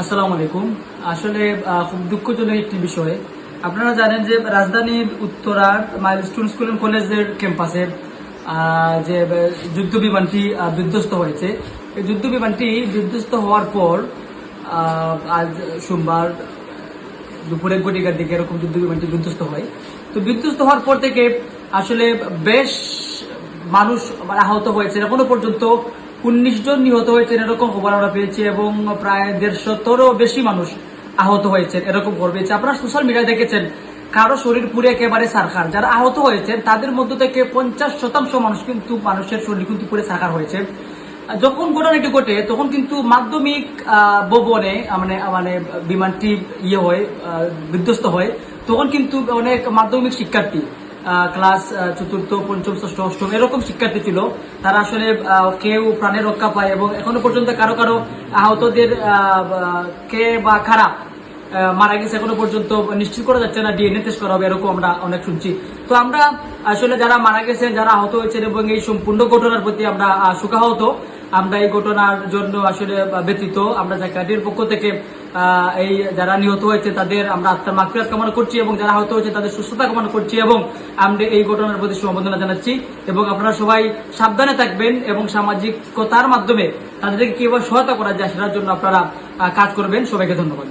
আসসালামু আলাইকুম। আসলে খুব দুঃখজনক একটি বিষয়। আপনারা জানেন যে রাজধানীর উত্তরার মাইলস্টোন স্কুল অ্যান্ড কলেজের ক্যাম্পাসে যে যুদ্ধ বিমানটি বিধ্বস্ত হয়েছে। এই যুদ্ধ বিমানটি বিধ্বস্ত হওয়ার পর আজ সোমবার দুপুরে গটিকার দিকে এরকম যুদ্ধ বিমানটি বিধ্বস্ত হয়। তো বিধ্বস্ত হওয়ার পর থেকে আসলে বেশ মানুষ মানে আহত হয়েছে। এখনও পর্যন্ত উনিশ জন নিহত হয়েছেন, এরকম খবর আমরা পেয়েছি, এবং প্রায় দেড়শতরও বেশি মানুষ আহত হয়েছেন, এরকম খবর পেয়েছি। আপনারা সোশ্যাল মিডিয়ায় দেখেছেন, কারও শরীর পুরে একেবারে সারখার। যারা আহত হয়েছেন, তাদের মধ্য থেকে পঞ্চাশ শতাংশ মানুষ কিন্তু মানুষের শরীর কিন্তু পুরে সারখার হয়েছে। যখন ঘটনাটি ঘটে, তখন কিন্তু মাধ্যমিক ভবনে মানে মানে বিমানটি ইয়ে হয় বিধ্বস্ত হয়, তখন কিন্তু অনেক মাধ্যমিক শিক্ষার্থী ক্লাস চতুর্থ পঞ্চম ষষ্ঠ অষ্টম এরকম শিক্ষার্থী ছিল। তারা আসলে কেউ প্রাণে রক্ষা পায় এবং এখনও পর্যন্ত কারও কারও আহতদের আহ, কে বা খারাপ মারা গেছে এখনও পর্যন্ত নিশ্চিত করা যাচ্ছে না, ডিএনএ টেস্ট করা হবে এরকম আমরা অনেক শুনছি। তো আমরা আসলে যারা মারা গেছেন, যারা আহত হয়েছেন এবং এই সম্পূর্ণ ঘটনার প্রতি আমরা শোকাহত আমরা এই ঘটনার জন্য আসলে ব্যতীত আমরা জাকাটির পক্ষ থেকে এই যারা নিহত হয়েছে তাদের আমরা আত্মার মাকফিরাত কামনা করছি এবং যারা আহত হয়েছে তাদের সুস্থতা কামনা করছি এবং আমরা এই ঘটনার প্রতি সমবেদনা জানাচ্ছি এবং আপনারা সবাই সাবধানে থাকবেন এবং সামাজিকতার মাধ্যমে তাদেরকে কীভাবে সহায়তা করা যায় সেটার জন্য আপনারা কাজ করবেন। সবাইকে ধন্যবাদ।